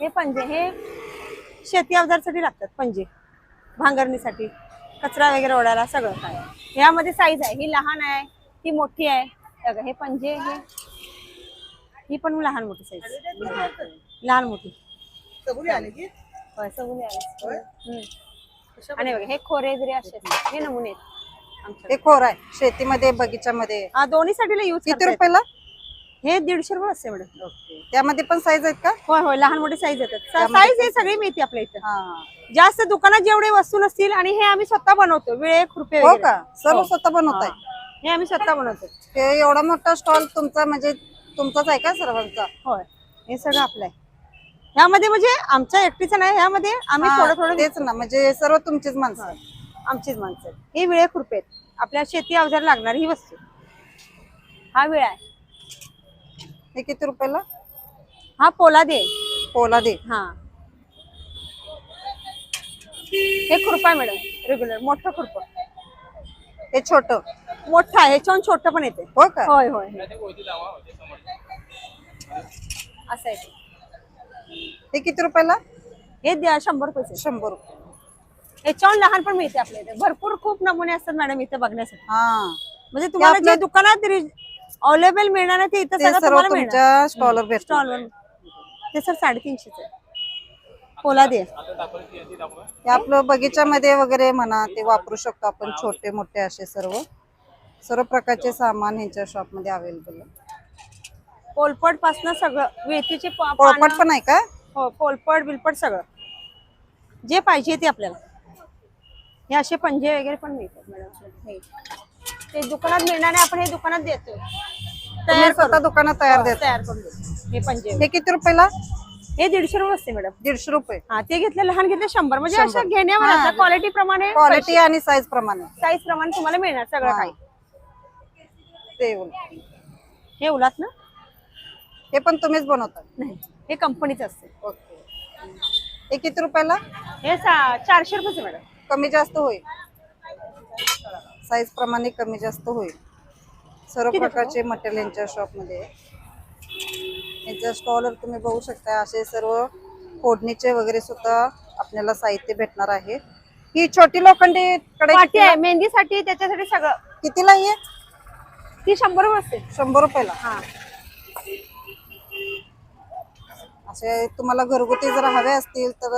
हे पंजे हे शेती अवजारसाठी लागतात पंजे. भांगरणीसाठी कचरा वगैरे ओढायला सगळं काय. ह्यामध्ये साईज आहे. ही लहान आहे ही मोठी आहे. हे बघा, हे पंजे हे. ही पण लहान मोठी साईज लहान मोठी. सगळी आली सगळी. हम्म. आणि बघा हे खोरे जरी असे हे नमुने आहेत. हे खोर आहे. शेतीमध्ये बगीच्यामध्ये. हा दोन्हीसाठी यूज किती रुपयाला? हे दीडशे रुपये असते मॅडम त्यामध्ये पण साईज आहेत का? होय होय लहान मोठी साईज येतात. साईज हे सगळी मिळते आपल्या इथं. हा. जास्त दुकानात जेवढे वस्तू नसतील आणि हे आम्ही स्वतः बनवतो वेळे खुरपे हो वगैरे. का? सर्व हो. स्वतः बनवताय? हा. हे आम्ही स्वतः बनवतो. हे एवढा मोठा स्टॉल तुमचा म्हणजे तुमचाच आहे का सर्वांचा? होय. हे सगळं आपलं आहे. ह्यामध्ये म्हणजे आमच्या एकटीचं नाही ह्यामध्ये आम्ही हा, थोडं थोडं तेच ना म्हणजे सर्व तुमचीच माणसं आमचीच माणसं आहेत. ही विळे खुरपे आहेत. आपल्या शेती अवजार लागणार ही वस्तू. हा विळा आहे. हे किती रुपयाला? हा पोला दे. पोला दे. हा. हे खुरपा मॅडम रेग्युलर मोठं खुरपं. हे छोट. मोठं आहे ह्याच्याहून छोटं पण येते. हो का? होय होय. असं आहे ते. हे किती रुपयाला? हे द्या शंभर रुपये शंभर रुपये. याच्याहून लहान पण मिळते आपल्या इथे भरपूर खूप नमुने असतात मॅडम इथे बघण्यासाठी. हा. म्हणजे तुम्हाला आपल्या- जे दुकानात अवेलेबल मिळणार आहे ते इथं ते सगळं सर्व तुम्हाला मिळणार. तुमच्या स्टॉलवर भेटतो स्टॉलवर. ते सर साडेतीनशेच आहे. पोला दे. हे आपलं बगीच्यामध्ये वगैरे म्हणा ते वापरू शकतो आपण छोटे मोठे असे सर्व. सर्व प्रकारचे सामान ह्यांच्या शॉपमध्ये अवेलेबल आहे. पोलपट पासन सगळं वेतीचे पा- पोळपट पानं- पण आहे का? हो पोलपट बिलपट सगळं. जे पाहिजे ते आपल्याला. हे असे पंजे वगैरे पण मिळतात मॅडम. हे. ते दुकानात मिळणार आहे आपण हे दुकानात देतो तयार स्वतः दुकानात तयार हो, देता. तयार करून देतो. हे पंजे हे किती रुपयाला? हे दीडशे रुपये असते मॅडम. दीडशे रुपये. हा ते घेतले लहान घेतले शंभर. म्हणजे शंभर. असं घेण्यावर हा. क्वालिटी प्रमाणे क्वालिटी आणि साईज प्रमाणे. साईज प्रमाणे तुम्हाला मिळणार सगळं हा. काही. ते. हे उलात ना? हे पण तुम्हीच बनवता. नाही हे कंपनीच असते. ओके. हे किती रुपयाला? हे सा- चारशे रुपये मॅडम. कमी जास्त होईल. साईज प्रमाणे कमी जास्त होईल. सर्व प्रकारचे मटेरियल यांच्या शॉपमध्ये आहे. यांच्या स्टॉलवर तुम्ही बघू शकता असे सर्व फोडणीचे वगैरे सुद्धा आपल्याला साहित्य भेटणार आहे. ही छोटी लोखंडी वाटी आहे मेहंदीसाठी त्याच्यासाठी सगळं. कितीला आहे? ती शंभर रुपये असते शंभर रुपयाला? हा. असे तुम्हाला घरगुती जर हवे असतील तर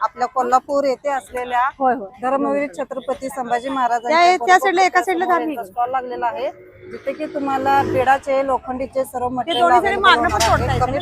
आपल्या कोल्हापूर येथे असलेल्या होय होय. धर्मवीर छत्रपती संभाजी महाराज त्या- त्या साईडला एका साईडला धार्मिक आहे. स्टॉल लागलेला आहे. जिथे की तुम्हाला बेडाचे लोखंडीचे सर्व दोन्ही मटेरियल जरी मागणं पण सोडता येतं कमी